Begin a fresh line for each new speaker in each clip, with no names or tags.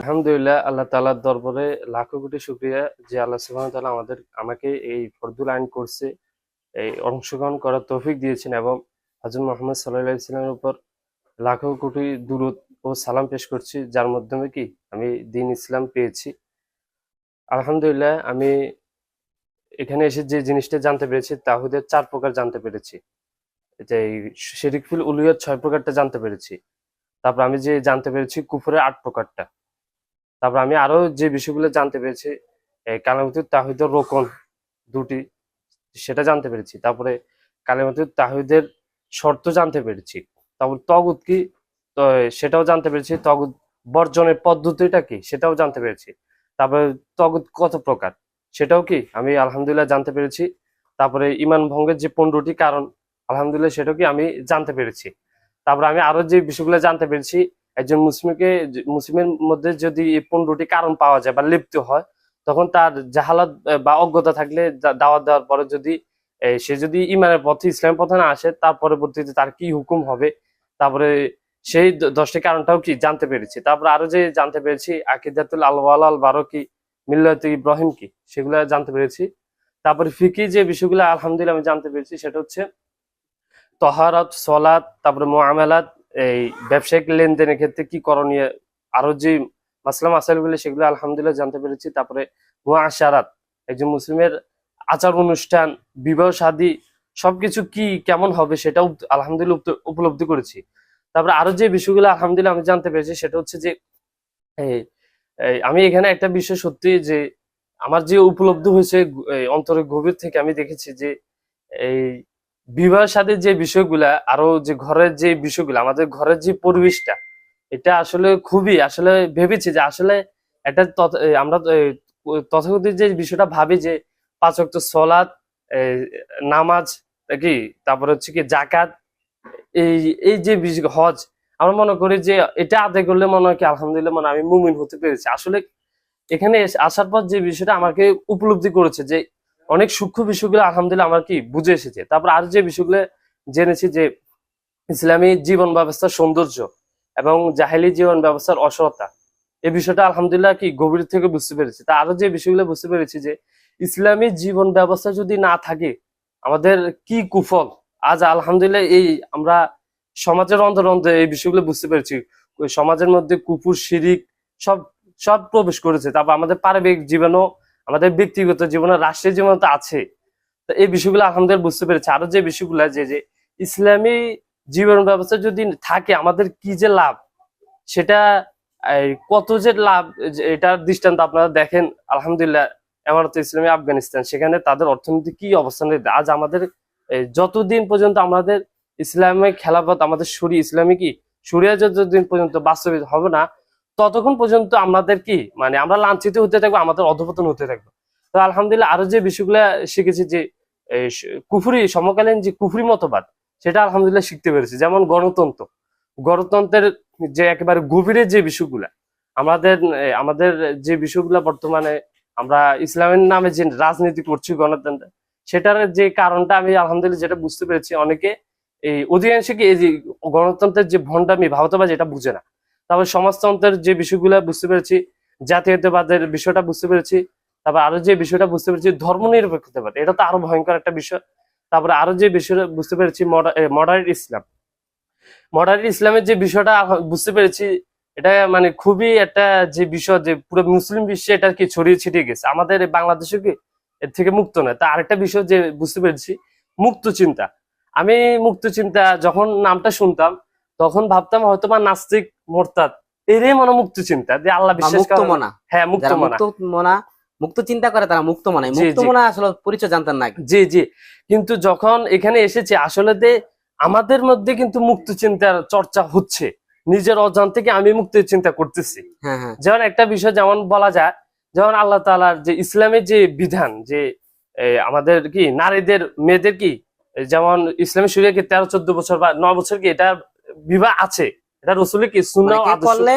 আলহামদুলিল্লাহ, আল্লাহ তাআলার দরবারে লাখো কোটি শুকরিয়া যে আল্লাহ সুবহানাহু তাআলা আমাদের, আমাকে এই ফরদুল আইন কোর্সে এই অংশগ্রহণ করার তৌফিক দিয়েছেন এবং হযরত মুহাম্মদ সাল্লাল্লাহু আলাইহি সাল্লামের উপর লাখো কোটি দুরূদ ও সালাম পেশ করছি, যার মাধ্যমে কি আমি দ্বীন ইসলাম পেয়েছি। আলহামদুলিল্লাহ, আমি এখানে এসে যে জিনিসটা জানতে পেরেছি তাহিদের চার প্রকার জানতে পেরেছি। যে এই শিরিকফিল উলুহিয়ত ছয় প্রকারটা জানতে পেরেছি। তারপর আমি যে জানতে পেরেছি কুফরের আট প্রকারটা। তারপর আমি আরও যে বিষয়গুলো জানতে পেরেছি কালামতুর তাহিদের রোকন দুটি, সেটা জানতে পেরেছি। তারপরে কালামতুর তাহিদের শর্ত জানতে পেরেছি। তারপর তগুদ কি সেটাও জানতে পেরেছি। তগুদ বর্জনের পদ্ধতিটা কি, সেটাও জানতে পেরেছি। তারপরে তগুদ কত প্রকার? সেটাও কি? আমি আলহামদুলিল্লাহ জানতে পেরেছি। তারপরে ইমান ভঙ্গের যে পনেরোটি কারণ, আলহামদুলিল্লাহ সেটাও কি আমি জানতে পেরেছি। তারপরে আমি আরও যে বিষয়গুলো জানতে পেরেছি, একজন মুসলিমকে মুসলিমের মধ্যে যদি এই পনেরোটি কারণ পাওয়া যায় বা লিপ্ত হয়, তখন তার জাহালাত বা অজ্ঞতা থাকলে দাওয়াত দেওয়ার পরে যদি সে যদি ইমানের পথে, ইসলামের পথে না আসে, তার পরবর্তীতে তার কি হুকুম হবে? তারপরে সেই দশটি কারণটাও কি জানতে পেরেছি। তারপরে আরও যে জানতে পেরেছি, আকিদাতুল আল আল বারো কি মিল্লাত ইব্রাহিম কি? সেগুলো জানতে পেরেছি। তারপরে ফিকি যে বিষয়গুলো, আলহামদুলিল্লাহ আমি জানতে পেরেছি, সেটা হচ্ছে তহারত সলাত তারপরে মোয়ামেলাত এই ব্যবসায়িক লেনদেনের ক্ষেত্রে কি করণীয়, আরও যে মাসলাম আসালগুলো সেগুলো আলহামদুলিল্লাহ জানতে পেরেছি। তারপরে মুআশারাত একজন মুসলিমের আচার অনুষ্ঠান, বিবাহ শাদী সবকিছু কি, কেমন হবে, সেটাও আলহামদুলিল্লাহ উপলব্ধি করেছি। তারপরে আরও যে বিষয়গুলো, আলহামদুলিল্লাহ আমি জানতে পেরেছি, সেটা হচ্ছে যে আমি এখানে একটা বিষয় সত্যি যে, আমার যে উপলব্ধি হয়েছে অন্তরের গভীর থেকে আমি দেখেছি যে, এই বিবাহ সাথে যে বিষয়গুলা, আরও যে ঘরের যে বিষয়গুলো, আমাদের ঘরের যে পরিবেশটা, এটা আসলে খুবই, আসলে ভেবেছি যে আসলে এটা আমরা তথাকথিত যে বিষয়টা ভাবি যে, পাঁচ ওয়াক্ত এই নামাজ কি তারপরে হচ্ছে কি জাকাত, এই এই যে হজ আমরা মনে করি যে এটা আদায় করলে মনে হয় কি আলহামদুলিল্লাহ মানে আমি মুমিন হতে পেরেছি। আসলে এখানে আসার পর যে বিষয়টা আমাকে উপলব্ধি করেছে যে অনেক সূক্ষ্ম বিষয়গুলো আলহামদুলিল্লাহ আমার কি বুঝে এসেছে। তারপর আর যে বিষয়গুলো জেনেছি যে ইসলামী জীবন ব্যবস্থার সৌন্দর্য এবং জাহেলি জীবন ব্যবস্থার অসহতা এই বিষয়টা আলহামদুলিল্লাহ কি গভীর থেকে বুঝতে পেরেছি। তা আরও যে বিষয়গুলো বুঝতে পেরেছি যে ইসলামী জীবন ব্যবস্থা যদি না থাকে, আমাদের কি কুফল? আজ আলহামদুলিল্লাহ এই আমরা সমাজের অন্তর অন্তরে এই বিষয়গুলো বুঝতে পেরেছি। সমাজের মধ্যে কুকুর, শিরিক সব সব প্রবেশ করেছে। তারপর আমাদের পারিবারিক জীবনও, আমাদের ব্যক্তিগত জীবনে রাষ্ট্রীয় জীবন তো আছে। তো এই বিষয়গুলো আলহামদুলিল্লাহ বুঝতে পেরেছি। আরও যে বিষয়গুলো যে যে, ইসলামী জীবন ব্যবস্থা যদি থাকে, আমাদের কি যে লাভ? সেটা কত যে লাভ এটার দৃষ্টান্ত আপনারা দেখেন, আলহামদুলিল্লাহ এমারত ইসলামী আফগানিস্তান। সেখানে তাদের অর্থনীতি কি অবস্থানে। আজ আমাদের যতদিন পর্যন্ত আমাদের ইসলামিক খেলাফত আমাদের সুরি, ইসলামী কি? সুরিয়া যতদিন পর্যন্ত বাস্তবিত হবে না, ততক্ষণ পর্যন্ত আমাদের কি? মানে আমরা লাঞ্ছিত হতে থাকব, আমাদের অধপতন হতে থাকব। তো আলহামদুলিল্লাহ আরও যে বিষয়গুলো শিখেছি যে কুফুরি, সমকালীন যে কুফরি মতবাদ, সেটা আলহামদুলিল্লাহ শিখতে পেরেছি। যেমন গণতন্ত্র, গণতন্ত্রের যে একেবারে গভীরের যে বিষয়গুলা, আমাদের আমাদের যে বিষয়গুলা বর্তমানে আমরা ইসলামের নামে যে রাজনীতি করছি গণতন্ত্র, সেটার যে কারণটা আমি আলহামদুলিল্লাহ যেটা বুঝতে পেরেছি, অনেকে এই অধিকাংশ কি এই যে গণতন্ত্রের যে ভণ্ডামি ভারতবাজ এটা বুঝে না। তারপর সমাজতন্ত্রের যে বিষয়গুলো বুঝতে পেরেছি, জাতীয়তাবাদের বিষয়টা বুঝতে পেরেছি, তারপর আরও যে বিষয়টা বুঝতে পেরেছি ধর্ম নিরপেক্ষতাবাদ এটা তো আরও ভয়ঙ্কর একটা বিষয়। তারপরে আরও যে বিষয়টা বুঝতে পেরেছি মডার্ন ইসলাম। মডার্ন ইসলামের যে বিষয়টা বুঝতে পেরেছি, এটা মানে খুবই একটা যে বিষয় যে পুরো মুসলিম বিশ্বে এটা কি ছড়িয়ে ছিটিয়ে গেছে। আমাদের বাংলাদেশে কি এর থেকে মুক্ত নয়। তা আরেকটা বিষয় যে বুঝতে পেরেছি, মুক্ত চিন্তা। আমি মুক্ত চিন্তা যখন নামটা শুনতাম তখন ভাবতাম হয়তো বা নাস্তিক মোরতাদ। এরই মনে মুক্ত চিন্তা যে আল্লাহ বিশ্বাস করে
মনা।
হ্যাঁ মুক্ত মনা।
মুক্ত চিন্তা করে তারা মুক্ত মনায়
জি,
মুক্ত। মনা আসলে পরিচয় জানতেন না
জি জি। কিন্তু যখন এখানে এসেছে আসলে আমাদের মধ্যে কিন্তু মুক্ত চিন্তার চর্চা হচ্ছে। নিজের অজান থেকে আমি মুক্ত চিন্তা করতেছি।
হ্যাঁ হ্যাঁ।
যেমন একটা বিষয় যেমন বলা যায় যেমন আল্লাহ তালার যে ইসলামের যে বিধান যে আমাদের কি নারীদের মেয়েদের কি যেমন ইসলামী শরীরে কি তেরো চোদ্দ বছর বা নয় বছর কি এটা বিবাহ আছে? এটা রসুলের কি
করলে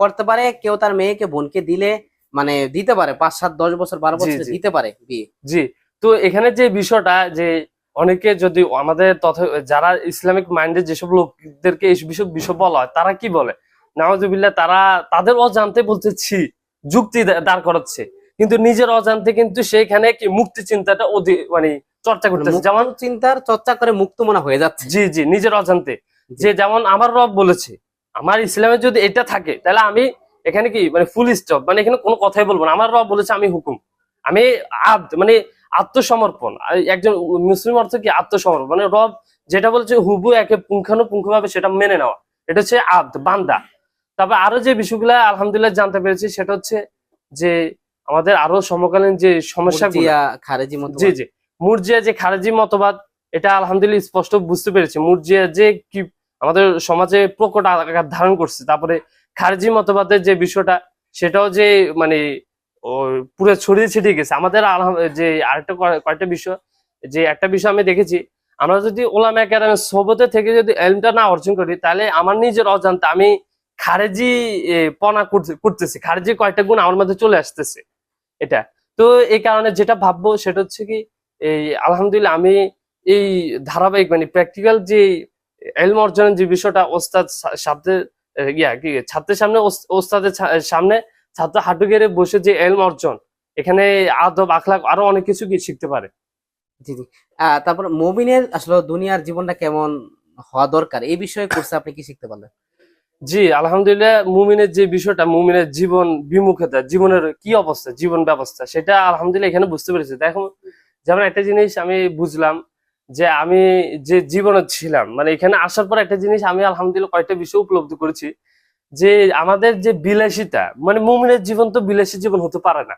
করতে পারে কেউ তার মেয়েকে বোনকে দিলে মানে দিতে পারে পাঁচ সাত দশ বছর বারো বছর দিতে পারে বিয়ে।
জি তো এখানে যে বিষয়টা যে অনেকে যদি আমাদের তথা যারা ইসলামিক মাইন্ডের যেসব লোকদেরকে এই বিষয় বিষয় বলা হয় তারা কি বলে? নাওয়াজুবিল্লাহ তারা তাদের অজান্তে বলতেছি যুক্তি দাঁড় করাচ্ছে। কিন্তু নিজের অজান্তে কিন্তু সেখানে কি মুক্তি চিন্তাটা অধিক মানে চর্চা করতেছে যেমন
চিন্তার চর্চা করে মুক্ত মনে হয়ে যাচ্ছে।
জি জি নিজের অজান্তে। যে যেমন আমার রব বলেছে আমার ইসলামে যদি এটা থাকে তাহলে আমি এখানে কি মানে ফুল স্টপ মানে এখানে কোনো কথাই বলব না। আমার রব বলেছে আমি হুকুম। আমি আদ মানে আত্মসমর্পণ। একজন মুসলিম অর্থ কি আত্মসমর্পণ। মানে রব যেটা বলছে হুবু একে পুঙ্খানুপুঙ্খ ভাবে সেটা মেনে নেওয়া। এটা হচ্ছে আব্দ বান্দা। তবে আরও যে বিষয়গুলো আলহামদুলিল্লাহ জানতে পেরেছি সেটা হচ্ছে যে আমাদের আরও সমকালীন যে
সমস্যা
জি জি। মুরজিয়া যে খারেজি মতবাদ, এটা আলহামদুলিল্লাহ স্পষ্ট বুঝতে পেরেছি। মুরজিয়া যে কি আমাদের সমাজে প্রকট আকার ধারণ করছে, তারপরে খারেজি মতবাদের যে বিষয়টা, সেটাও যে মানে পুরো ছড়িয়ে ছিটিয়ে গেছে। আমাদের যে আরেকটা কয়েকটা বিষয়, যে একটা বিষয় আমি দেখেছি, আমরা যদি ওলামা একাডেমি সোবতে থেকে যদি এলমটা না অর্জন করি, তাহলে আমার নিজের অজান্তে আমি খারেজি পনা করতে- করতেছি। খারেজি কয়েকটা গুণ আমার মধ্যে চলে আসতেছে এটা। তো এই কারণে যেটা ভাববো, সেটা হচ্ছে কি এই আলহামদুলিল্লাহ আমি এই ধারাবাহিক মানে প্র্যাকটিক্যাল যে এলম অর্জনের যে বিষয়টা ওস্তাদ ছাত্রের ইয়া কি ছাত্রের সামনে ওস্তাদের সামনে ছাত্র হাঁটু গেড়ে বসে যে এলম অর্জন এখানে আদব আখলাক আরও অনেক কিছু কি শিখতে পারে।
জি জি। তারপর মমিনের আসলে দুনিয়ার জীবনটা কেমন হওয়া দরকার? এই বিষয়ে কোর্সে আপনি কি শিখতে পারলেন?
জি আলহামদুলিল্লাহ মুমিনের যে বিষয়টা মুমিনের জীবন বিমুখতা জীবনের কি অবস্থা জীবন ব্যবস্থা সেটা আলহামদুলিল্লাহ এখানে বুঝতে পেরেছি। দেখো যেমন একটা জিনিস আমি বুঝলাম যে আমি যে জীবনে ছিলাম মানে এখানে আসার পর একটা জিনিস আমি আলহামদুলিল্লাহ কয়েকটা বিষয় উপলব্ধি করেছি যে আমাদের যে বিলাসিতা মানে মুমিনের জীবন তো বিলাসী জীবন হতে পারে না।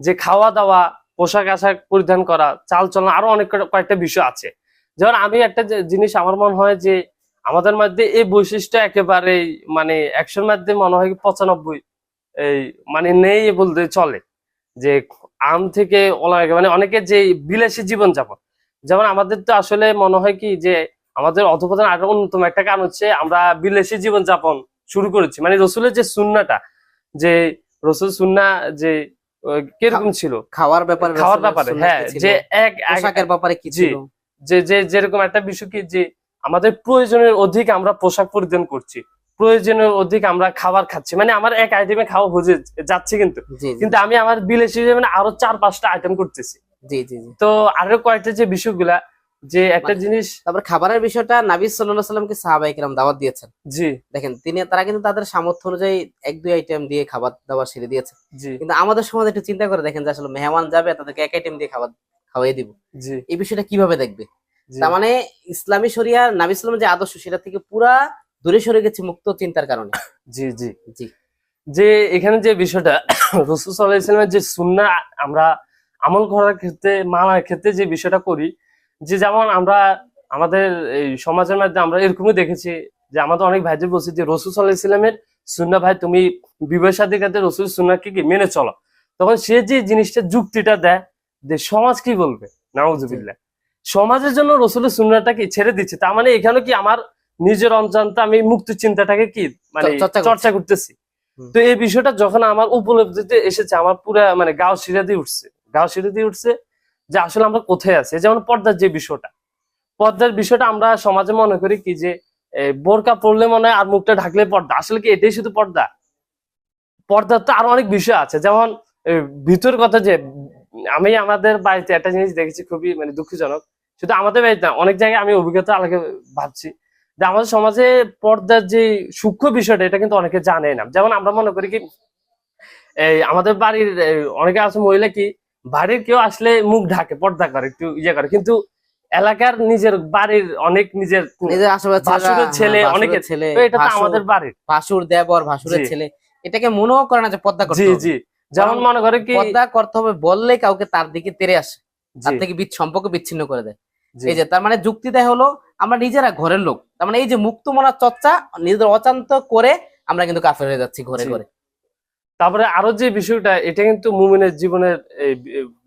যে খাওয়া দাওয়া, পোশাক আশাক পরিধান করা, চাল চলন আরও অনেক কয়েকটা বিষয় আছে। যেমন আমি একটা জিনিস আমার মনে হয় যে আমাদের মধ্যে এই বৈশিষ্ট্য একেবারে মানে একশোর মধ্যে মনে হয় পঁচানব্বই এই মানে নেই বলতে চলে। যে আম থেকে ওলা মানে অনেকে যে বিলাসী জীবন যাপন যেমন আমাদের তো আসলে মনে হয় কি যে আমাদের অধপতন আরও অন্যতম একটা কারণ হচ্ছে আমরা বিলাসী জীবন যাপন শুরু করেছি। মানে রসুলের যে সুন্নাটা যে রসুল সুন্না যে কীরকম ছিল?
খাওয়ার ব্যাপারে
খাওয়ার ব্যাপারে হ্যাঁ যে এক এক-
পোশাকের ব্যাপারে কি ছিল?
যে যে যেরকম একটা বিষয় কি যে আমাদের প্রয়োজনের অধিক আমরা পোশাক পরিধান করছি। প্রয়োজনের অধিক আমরা খাবার খাচ্ছি। মানে আমার এক আইটেমে খাওয়া হয়ে যাচ্ছে কিন্তু। কিন্তু আমি আমার বিলাসী মানে আরও চার পাঁচটা আইটেম করতেছি।
জি জি জি।
তো আরও কয়েকটা যে বিষয়গুলা যে একটা
মানে-
জিনিস
তারপর খাবারের বিষয়টা নাবি সাল্লাল্লাহু সাল্লামকে কিরাম দাওয়াত দিয়েছেন।
জি।
দেখেন তিনি তারা কিন্তু তাদের সামর্থ্য অনুযায়ী এক দুই আইটেম দিয়ে খাবার দাবার সেরে দিয়েছে
জি।
কিন্তু আমাদের সমাজে একটু চিন্তা করে দেখেন যে আসলে মেহমান যাবে তাদেরকে এক আইটেম দিয়ে খাবার খাওয়াই দিব।
জি।
এই বিষয়টা কীভাবে দেখবে? তার মানে ইসলামী শরিয়া নাবি সাল্লাম যে আদর্শ সেটা থেকে পুরা দূরে সরে গেছে মুক্ত চিন্তার কারণে।
জি জি।
জি।
যে এখানে যে বিষয়টা রসুল সাল্লাহ ইসলামের যে সুন্না আমরা আমল করার ক্ষেত্রে মানার ক্ষেত্রে যে বিষয়টা করি যে যেমন আমরা আমাদের এই সমাজের মধ্যে আমরা এরকমই দেখেছি যে আমাদের অনেক ভাইদের বলছি যে রসুল সাল্লাহ ইসলামের সুন্না ভাই তুমি বিবাহ সাথী ক্ষেত্রে রসুল সুন্নাকে কি মেনে চলো? তখন সে যে জিনিসটা যুক্তিটা দেয় যে সমাজ কি বলবে? নাউজুবিল্লাহ। সমাজের জন্য রসুলের সুন্নাটা কি ছেড়ে দিচ্ছে। তার মানে এখানে কি আমার নিজের অঞ্চলটা আমি মুক্ত চিন্তাটাকে কি মানে
চর্চা
করতেছি। তো এই বিষয়টা যখন আমার উপলব্ধিতে এসেছে আমার পুরা মানে গাও শিরা দিয়ে উঠছে। গাও শিরা দিয়ে উঠছে যে আসলে আমরা কোথায় আছি? যেমন পর্দার যে বিষয়টা পর্দার বিষয়টা আমরা সমাজে মনে করি কি যে বোরকা পড়লে মনে হয় আর মুখটা ঢাকলে পর্দা। আসলে কি এটাই শুধু পর্দা? পর্দার তো আরও অনেক বিষয় আছে। যেমন ভিতর কথা যে আমি আমাদের বাড়িতে একটা জিনিস দেখেছি খুবই মানে দুঃখজনক। শুধু আমাদের বাড়িতে না অনেক জায়গায় আমি অভিজ্ঞতা আলাদা ভাবছি। যে আমাদের সমাজে পর্দার যে সূক্ষ্ম বিষয়টা এটা কিন্তু অনেকে জানে না। যেমন আমরা মনে করি কি এই আমাদের বাড়ির অনেকে আছে মহিলা কি বাড়ির কেউ আসলে মুখ ঢাকে পর্দা করে একটু ইয়ে করে। কিন্তু এলাকার নিজের বাড়ির অনেক নিজের
নিজের আশেপাশে
ছেলে, অনেকে
ছেলে
এটা তো আমাদের বাড়ির।
ভাসুর দেবর ভাসুরের ছেলে এটাকে মনেও করে না যে পর্দা করতে
জি জি। যেমন মনে করে কি
পর্দা করতে হবে বললে কাউকে তার দিকে তেরে আসে। তার থেকে সম্পর্ক বিচ্ছিন্ন করে দেয়। এই যে তার মানে যুক্তি দেয় হলো আমরা নিজেরা ঘরের লোক। তার মানে এই যে মুক্ত মনার চর্চা নিজেদের অচান্ত করে আমরা কিন্তু কাফের হয়ে যাচ্ছি ঘরে ঘরে।
তারপরে আরও যে বিষয়টা এটা কিন্তু মুমিনের জীবনের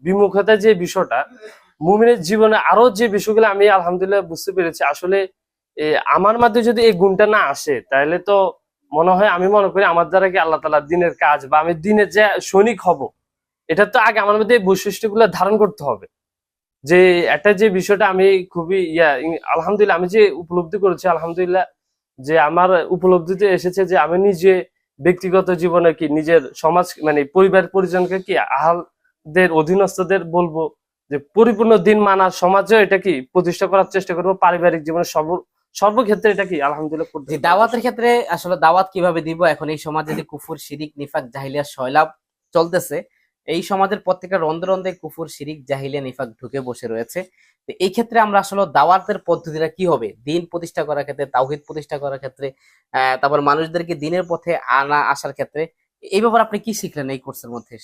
বিমুখতা যে বিষয়টা মুমিনের জীবনে আরও যে বিষয়গুলো আমি আলহামদুলিল্লাহ বুঝতে পেরেছি। আসলে আমার মধ্যে যদি এই গুণটা না আসে তাহলে তো মনে হয় আমি মনে করি আমার দ্বারা কি আল্লাহ তালা দিনের কাজ বা আমি দিনের যে সৈনিক হব এটা তো আগে আমার মধ্যে এই বৈশিষ্ট্যগুলো ধারণ করতে হবে। যে একটা যে বিষয়টা আমি খুবই ইয়া আলহামদুলিল্লাহ আমি যে উপলব্ধি করেছি, আলহামদুলিল্লাহ যে আমার উপলব্ধিতে এসেছে যে আমি নিজে ব্যক্তিগত জীবনে কি নিজের সমাজ মানে পরিবার পরিজনকে কি আহালদের অধীনস্থদের বলব যে পরিপূর্ণ দিন মানার সমাজে এটা কি প্রতিষ্ঠা করার চেষ্টা করব? পারিবারিক জীবনে সব সর্বক্ষেত্রে এটা কি আলহামদুলিল্লাহ
দাওয়াতের ক্ষেত্রে আসলে দাওয়াত কীভাবে দিব? এখন এই সমাজে যে কুফুর, শিরিক, নিফাক জাহিলিয়া শৈলাভ চলতেছে এই সমাজের প্রত্যেকটা রন্ধে রন্ধে কুফুর, শিরিক, জাহিলিয়া, নিফাক ঢুকে বসে রয়েছে। তো এই ক্ষেত্রে আমরা আসলে দাওয়াতের পদ্ধতিটা কি হবে? দিন প্রতিষ্ঠা করার ক্ষেত্রে, তাওহিদ প্রতিষ্ঠা করার ক্ষেত্রে তারপর মানুষদেরকে দিনের পথে আনা, আসার ক্ষেত্রে, এই ব্যাপারে আপনি কি শিখলেন এই কোর্সের মধ্যে?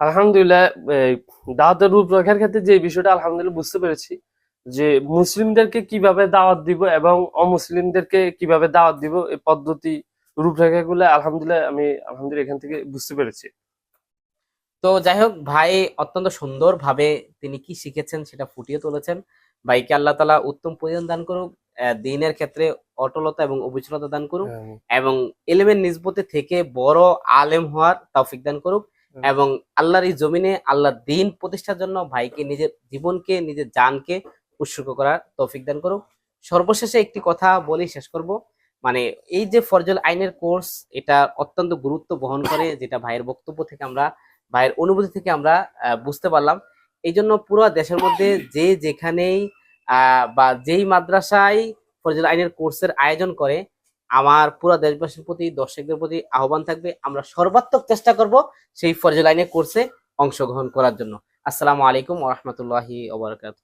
আলহামদুলিল্লাহ দাওয়াতের রূপরেখার ক্ষেত্রে যে বিষয়টা আলহামদুলিল্লাহ বুঝতে পেরেছি, যে মুসলিমদেরকে কীভাবে দাওয়াত দিব এবং অমুসলিমদেরকে কীভাবে দাওয়াত দিব, এই পদ্ধতি রূপরেখাগুলো আলহামদুলিল্লাহ আমি আলহামদুলিল্লাহ এখান থেকে বুঝতে পেরেছি।
তো যাই হোক ভাই অত্যন্ত সুন্দর ভাবে তিনি কি শিখেছেন সেটা ফুটিয়ে তুলেছেন। ভাইকে আল্লাহ তালা উত্তম পরিধান দান করুক দিনের ক্ষেত্রে অটলতা এবং অবিচলতা দান করুক
হ্যাঁ,
এবং এলেমের নিজবতে থেকে বড় আলেম হওয়ার তৌফিক দান করুক এবং আল্লাহর এই জমিনে আল্লাহ দিন প্রতিষ্ঠার জন্য ভাইকে নিজের জীবনকে নিজের জানকে উৎসর্গ করার তৌফিক দান করুক। সর্বশেষে একটি কথা বলেই শেষ করব। মানে এই যে ফরজল আইনের কোর্স এটা অত্যন্ত গুরুত্ব বহন করে যেটা ভাইয়ের বক্তব্য থেকে আমরা ভাইয়ের অনুভূতি থেকে আমরা বুঝতে পারলাম। এই জন্য পুরো দেশের মধ্যে যে যেখানেই বা যেই মাদ্রাসায় ফরজুল আইনের কোর্সের আয়োজন করে, আমার পুরো দেশবাসীর প্রতি, দর্শকদের প্রতি আহ্বান থাকবে, আমরা সর্বাত্মক চেষ্টা করব সেই ফরজুল আইনের কোর্সে অংশগ্রহণ করার জন্য। আসসালামু আলাইকুম ওরহমতুল্লাহি ওবরাকাত